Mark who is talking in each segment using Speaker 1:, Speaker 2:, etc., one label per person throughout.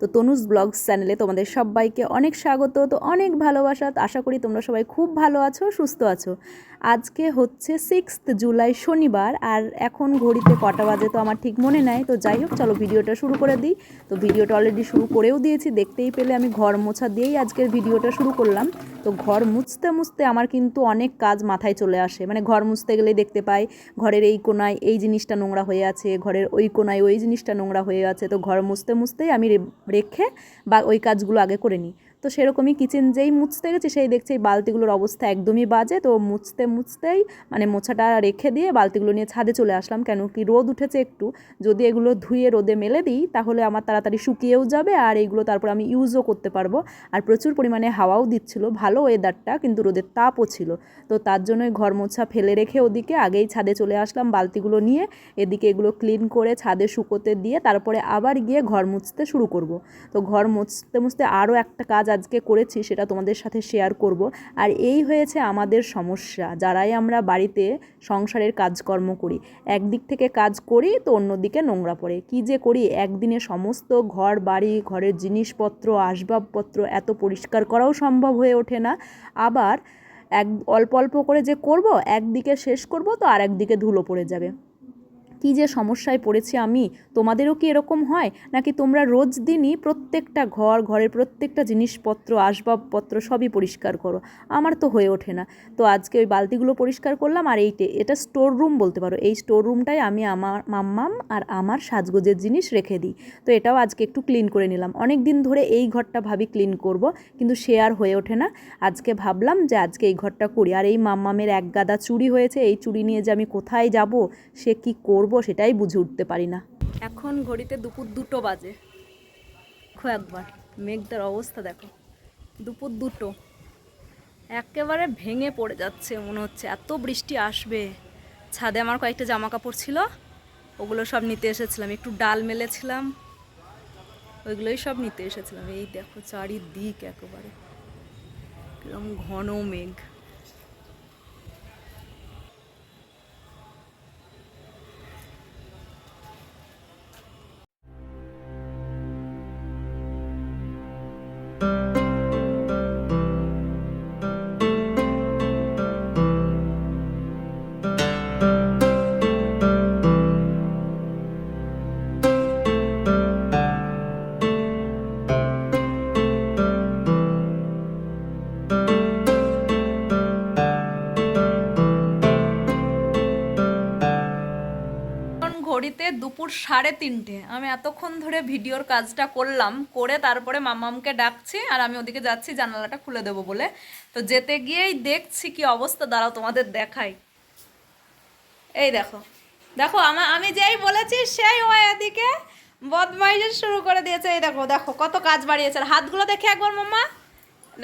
Speaker 1: তো তনুজ ব্লগস চ্যানেলে তোমাদের সবাইকে অনেক স্বাগত, তো অনেক ভালোবাসা। তো আশা করি তোমরা সবাই খুব ভালো আছো, সুস্থ আছো। আজকে হচ্ছে সিক্সথ জুলাই শনিবার, আর এখন ঘড়িতে কটা বাজে তো আমার ঠিক মনে নাই। তো যাই হোক, চলো ভিডিওটা শুরু করে দিই। তো ভিডিওটা অলরেডি শুরু করেও দিয়েছি, দেখতেই পেলে আমি ঘর মোছা দিয়েই আজকের ভিডিওটা শুরু করলাম। তো ঘর মুছতে মুছতে আমার কিন্তু অনেক কাজ মাথায় চলে আসে। মানে ঘর মুছতে গেলেই দেখতে পাই, ঘরের এই কোনায় এই জিনিসটা নোংরা হয়ে আছে, ঘরের ওই কোনায় ওই জিনিসটা নোংরা হয়ে আছে। তো ঘর মুছতে মুছতেই আমি রেখে বা ওই কাজগুলো আগে করে নিই। তো সেরকমই কিচেন যেই মুছতে গেছি, সেই দেখছি এই বালতিগুলোর অবস্থা একদমই বাজে। তো মুছতে মুছতেই মানে মোছাটা রেখে দিয়ে বালতিগুলো নিয়ে ছাদে চলে আসলাম। কেন কি রোদ উঠেছে একটু। যদি এগুলো ধুয়ে রোদে মেলে দিই, তাহলে আমার তাড়াতাড়ি শুকিয়েও যাবে আর এইগুলো তারপর আমি ইউজও করতে পারব। আর প্রচুর পরিমাণে হাওয়াও দিচ্ছিল, ভালো ওয়েদারটা কিন্তু রোদের তাপও ছিল। তো তার জন্যই ঘর মোছা ফেলে রেখে ওদিকে আগেই ছাদে চলে আসলাম বালতিগুলো নিয়ে। এদিকে এগুলো ক্লিন করে ছাদে শুকোতে দিয়ে তারপরে আবার গিয়ে ঘর মুছতে শুরু করব। তো ঘর মুছতে মুছতে আরও একটা কাজ আজকে করেছি সেটা তোমাদের সাথে শেয়ার করব। আর এই হয়েছে আমাদের সমস্যা, যারাই আমরা বাড়িতে সংসারের কাজকর্ম করি। একদিক থেকে কাজ করি তো অন্যদিকে নোংরা পড়ে। কী যে করি? একদিনে সমস্ত ঘর, বাড়ি, ঘরের জিনিসপত্র, আসবাবপত্র এত পরিষ্কার করাও সম্ভব হয়ে ওঠে না। আবার এক, অল্প অল্প করে যে করব, একদিকে শেষ করব তো আর একদিকে ধুলো পড়ে যাবে। কী যে সমস্যায় পড়েছি আমি? তোমাদেরও কি এরকম হয়? নাকি তোমরা রোজ দিনই প্রত্যেকটা ঘর, ঘরের প্রত্যেকটা জিনিসপত্র, আসবাবপত্র সবই পরিষ্কার করো? আমার তো হয়ে ওঠে না। তো আজকে ওই বালতিগুলো পরিষ্কার করলাম আর এইটে, এটা স্টোর রুম বলতে পারো। এই স্টোর রুমটাই আমি আমার মাম্মাম আর আমার সাজগোজের জিনিস রেখে দিই। তো এটাও আজকে একটু ক্লিন করে নিলাম। অনেক দিন ধরে এই ঘরটা ভাবি ক্লিন করব, কিন্তু সে আর হয়ে ওঠে না। আজকে ভাবলাম যে আজকে এই ঘরটা করি। আর এই মাম্মামের এক গাদা চুরি হয়েছে। এই চুড়ি নিয়ে যে আমি কোথায় যাব? সে কি করব? সেটাই বুঝে উঠতে পারি না। এখন ঘড়িতে দুপুর দুটো বাজে। দেখো একবার মেঘটার অবস্থা দেখো। দুপুর দুটো। একেবারে ভেঙে পড়ে যাচ্ছে মনে হচ্ছে, এত বৃষ্টি আসবে। ছাদে আমার কয়েকটা জামা কাপড় ছিল, ওগুলো সব নিতে এসেছিলাম। একটু ডাল মেলেছিলাম, ওইগুলোই সব নিতে এসেছিলাম। এই দেখো চারিদিক একেবারে। কিরম ঘন মেঘ। ঘড়িতে দুপুর সাড়ে তিনটে। আমি এতক্ষণ ধরে ভিডিওর কাজটা করলাম, করে তারপরে মামামকে ডাকছি আর আমি ওদিকে যাচ্ছি, জানালাটা খুলে দেবো বলে। তো যেতে গিয়েই দেখছি কি অবস্থা, দাঁড়াও তোমাদের দেখাই। এই দেখো দেখো আমা, আমি যেই বলেছি সেই ও এদিকে বদমাইশ শুরু করে দিয়েছে। এই দেখো দেখো কত কাজ বাড়িয়েছে। হাতগুলো দেখে একবার মাম্মা।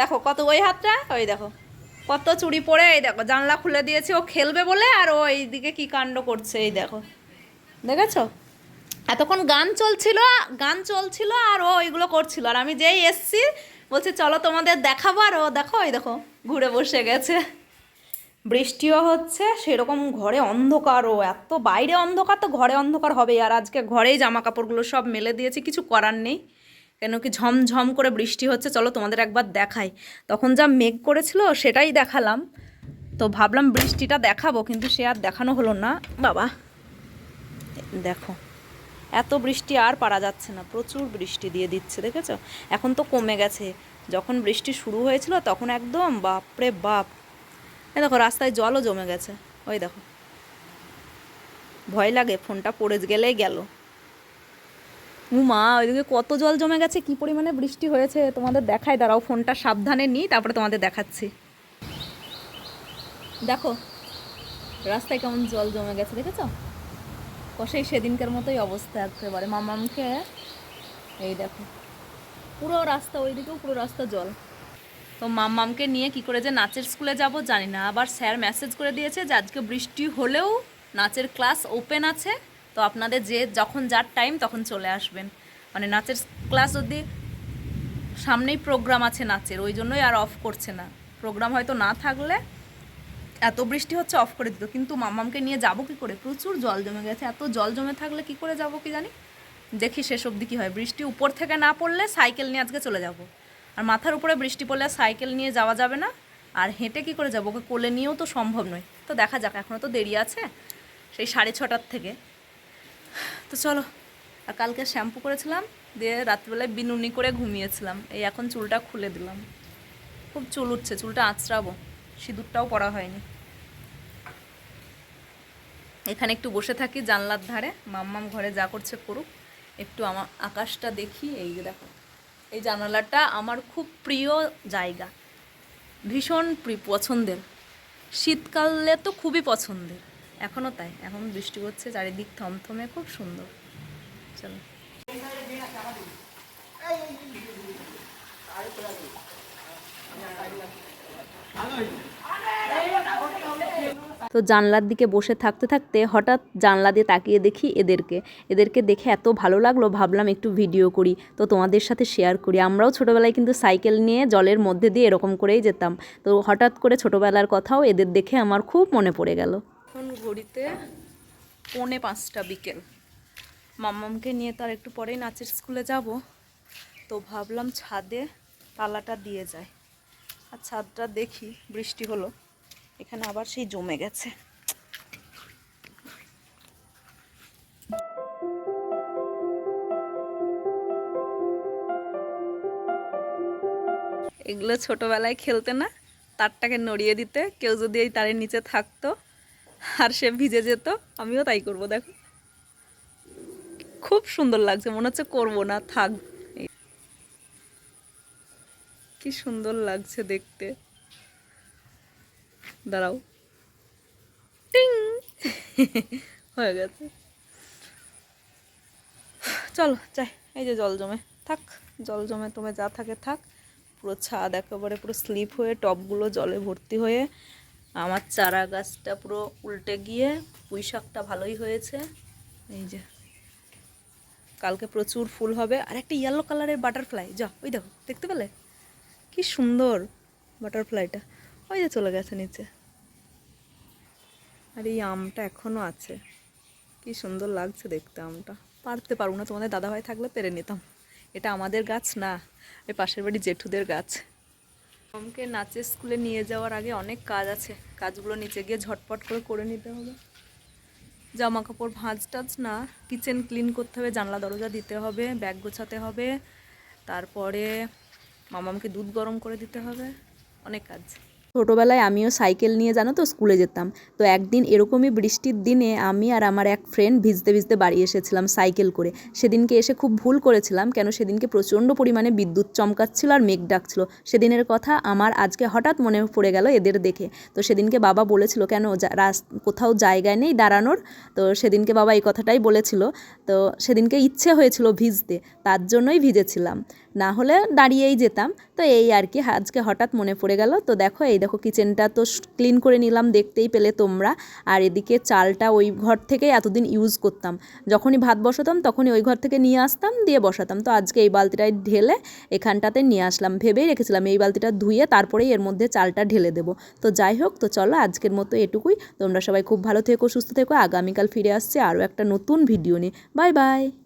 Speaker 1: দেখো কত, ওই হাতটা, ওই দেখো, কত চুড়ি পরে এই দেখো, জানলা খুলে দিয়েছে, ও খেলবে বলে আর ও এইদিকে কি কাণ্ড করছে, এই দেখো। দেখেছ? এতক্ষণ গান চলছিল গান চলছিল আর ও ওইগুলো করছিল। আর আমি যেই এসছি, বলছি, চলো তোমাদের দেখাবো আর ও দেখো ওই দেখো, ঘুরে বসে গেছে। বৃষ্টিও হচ্ছে, সেরকম ঘরে অন্ধকারও, এত বাইরে অন্ধকার তো ঘরে অন্ধকার হবে আর আজকে ঘরেই জামা কাপড়গুলো সব মেলে দিয়েছি, কিছু করার নেই। কেন কি ঝমঝম করে বৃষ্টি হচ্ছে, চলো তোমাদের একবার দেখাই। তখন যা মেঘ করেছিল, সেটাই দেখালাম। তো ভাবলাম বৃষ্টিটা দেখাবো, কিন্তু সে আর দেখানো হলো না। বাবা। দেখো, এত বৃষ্টি আর পারা যাচ্ছে না, প্রচুর বৃষ্টি দিয়ে দিচ্ছে, দেখেছ? এখন তো কমে গেছে। যখন বৃষ্টি শুরু হয়েছিল তখন একদম, বাপরে বাপ। এ দেখো, রাস্তায় জলও জমে গেছে। ওই দেখো। ভয় লাগে, ফোনটা পড়ে গেলেই গেল। উমা, ওইদিকে কত জল জমে গেছে, কি পরিমাণে বৃষ্টি হয়েছে? তোমাদের দেখায় দাঁড়াও, ফোনটা সাবধানে নিই তারপরে তোমাদের দেখাচ্ছি। দেখো, রাস্তায় কেমন জল জমে গেছে, দেখেছ? কষেই সেদিনকার মতোই অবস্থা একেবারে। মামামকে এই দেখো, পুরো রাস্তা ওইদিকেও পুরো রাস্তা জল। তো মাম্মামকে নিয়ে কি করে যে নাচের স্কুলে যাব জানি না, আবার স্যার মেসেজ করে দিয়েছে যে আজকে বৃষ্টি হলেও নাচের ক্লাস ওপেন আছে, তো আপনাদের যে যখন যার টাইম তখন চলে আসবেন। মানে নাচের ক্লাস যদি সামনেই প্রোগ্রাম আছে নাচের, ওই জন্যই আর অফ করছে না। প্রোগ্রাম হয়তো না থাকলে এত বৃষ্টি হচ্ছে অফ করে দিত। কিন্তু মামামকে নিয়ে যাব কি করে? প্রচুর জল জমে গেছে। এত জল জমে থাকলে কি করে যাব কি জানি? দেখি শেষ অবধি কী হয়। বৃষ্টি উপর থেকে না পড়লে সাইকেল নিয়ে আজকে চলে যাব। আর মাথার উপরে বৃষ্টি পড়লে সাইকেল নিয়ে যাওয়া যাবে না। আর হেঁটে কী করে যাব? ওকে কোলে নিয়েও তো সম্ভব নয়। তো দেখা যাক এখনও তো দেরি আছে সেই সাড়ে ছটার থেকে। তো চলো, আর কালকে শ্যাম্পু করেছিলাম, দিয়ে রাত্রিবেলায় বিনুনি করে ঘুমিয়েছিলাম। এই এখন চুলটা খুলে দিলাম। খুব চুল উঠছে, চুলটা আঁচড়াবো। সিঁদুরটাও পরা হয়নি। এখানে একটু বসে থাকি জানলার ধারে। মাম্মাম ঘরে যা করছে করুক। একটু আমার আকাশটা দেখি, এই দেখো। এই জানালাটা আমার খুব প্রিয় জায়গা। ভীষণ পছন্দের। শীতকালে তো খুবই পছন্দের। এখনও তাই। এখন বৃষ্টি হচ্ছে, চারিদিক থমথমে, খুব সুন্দর। চলো। তো জানলার দিকে বসে থাকতে থাকতে হঠাৎ জানলা দিয়ে তাকিয়ে দেখি এদেরকে। এদেরকে দেখে এত ভালো লাগল, ভাবলাম একটু ভিডিও করি। তো তোমাদের সাথে শেয়ার করি। আমরাও ছোটোবেলায় কিন্তু সাইকেল নিয়ে জলের মধ্যে দিয়ে এরকম করেই যেতাম। তো হঠাৎ করে ছোটোবেলার কথাও এদের দেখে আমার খুব মনে পড়ে গেল। এখন ঘড়িতে পৌনে পাঁচটা বিকেল। মাম্মামকে নিয়ে তার একটু পরেই নাচের স্কুলে যাব। তো ভাবলাম ছাদে তালাটা দিয়ে যায় আর ছাদটা দেখি, বৃষ্টি হলো। এখানে আবার সেই জমে গেছে। এগুলো ছোটবেলায় খেলতে না, তারটাকে নড়িয়ে দিতে, কেউ যদি এই তারের নিচে থাকতো আর সে ভিজে যেত, আমিও তাই করব, দেখো। খুব সুন্দর লাগছে, মনে হচ্ছে করব না, থাক। কি সুন্দর লাগছে দেখতে। দাঁড়াও। টিং! হয়ে গেছে। চলো চাই এই যে জল জমে। থাক, জল জমে টমে যা থাকে থাক। পুরো ছাদ একেবারে পুরো স্লিপ হয়ে টবগুলো জলে ভর্তি হয়ে, আমার চারা গাছটা পুরো উল্টে গিয়ে পুঁই শাকটা ভালোই হয়েছে। এই যে। কালকে প্রচুর ফুল হবে। আর একটা ইয়েলো কালারের বাটারফ্লাই যা, ওই দেখো, দেখতে পেলে? কি সুন্দর বাটারফ্লাইটা ওই যে চলে গেছে নিচে। আর এই আমটা এখনও আছে। কি সুন্দর লাগছে দেখতে আমটা। পারতে পারব না, তোমাদের দাদাভাই থাকলে পেরে নিতাম। এটা আমাদের গাছ না এই পাশের বাড়ি জেঠুদের গাছ। আমকে নাচের স্কুলে নিয়ে যাওয়ার আগে অনেক কাজ আছে। কাজগুলো নিচে গিয়ে ঝটপট করে করে নিতে হবে। জামা কাপড় ভাঁজ টাজ না কিচেন ক্লিন করতে হবে, জানলা দরজা দিতে হবে ব্যাগ গোছাতে হবে। তারপরে মামামকে দুধ গরম করে দিতে হবে। অনেক কাজ। ছোটোবেলায় আমিও সাইকেল নিয়ে, জানো তো, স্কুলে যেতাম। তো একদিন এরকমই বৃষ্টির দিনে আমি আর আমার এক ফ্রেন্ড ভিজতে ভিজতে বাড়ি এসেছিলাম সাইকেল করে। সেদিনকে এসে খুব ভুল করেছিলাম, কেন সেদিনকে প্রচণ্ড পরিমাণে বিদ্যুৎ চমকাচ্ছিল আর মেঘ ডাকছিল। সেদিনের কথা আমার আজকে হঠাৎ মনে পড়ে গেল এদের দেখে। তো সেদিনকে বাবা বলেছিল, কেন কোথাও জায়গায় নেই দাঁড়ানোর? তো সেদিনকে বাবা এই কথাটাই বলেছিল। তো সেদিনকে ইচ্ছে হয়েছিল ভিজতে, তার জন্যই ভিজেছিলাম। না হলে দাঁড়িয়েই যেতাম। তো এই আর কি, আজকে হঠাৎ মনে পড়ে গেল। তো দেখো, এই দেখো কিচেনটা তো ক্লিন করে নিলাম, দেখতেই পেলে তোমরা। আর এদিকে চালটা ওই ঘর থেকেই এতদিন ইউজ করতাম। যখনই ভাত বসাতাম, তখনই ওই ঘর থেকে নিয়ে আসতাম, দিয়ে বসাতাম। তো আজকে এই বালতিটায় ঢেলে এখানটাতে নিয়ে আসলাম। ভেবেই রেখেছিলাম এই বালতিটা ধুয়ে তারপরেই এর মধ্যে চালটা ঢেলে দেবো। তো যাই হোক, তো চলো আজকের মতো এটুকুই। তোমরা সবাই খুব ভালো থেকো, সুস্থ থেকো। আগামীকাল ফিরে আসছে আরও একটা নতুন ভিডিও নিয়ে। Bye bye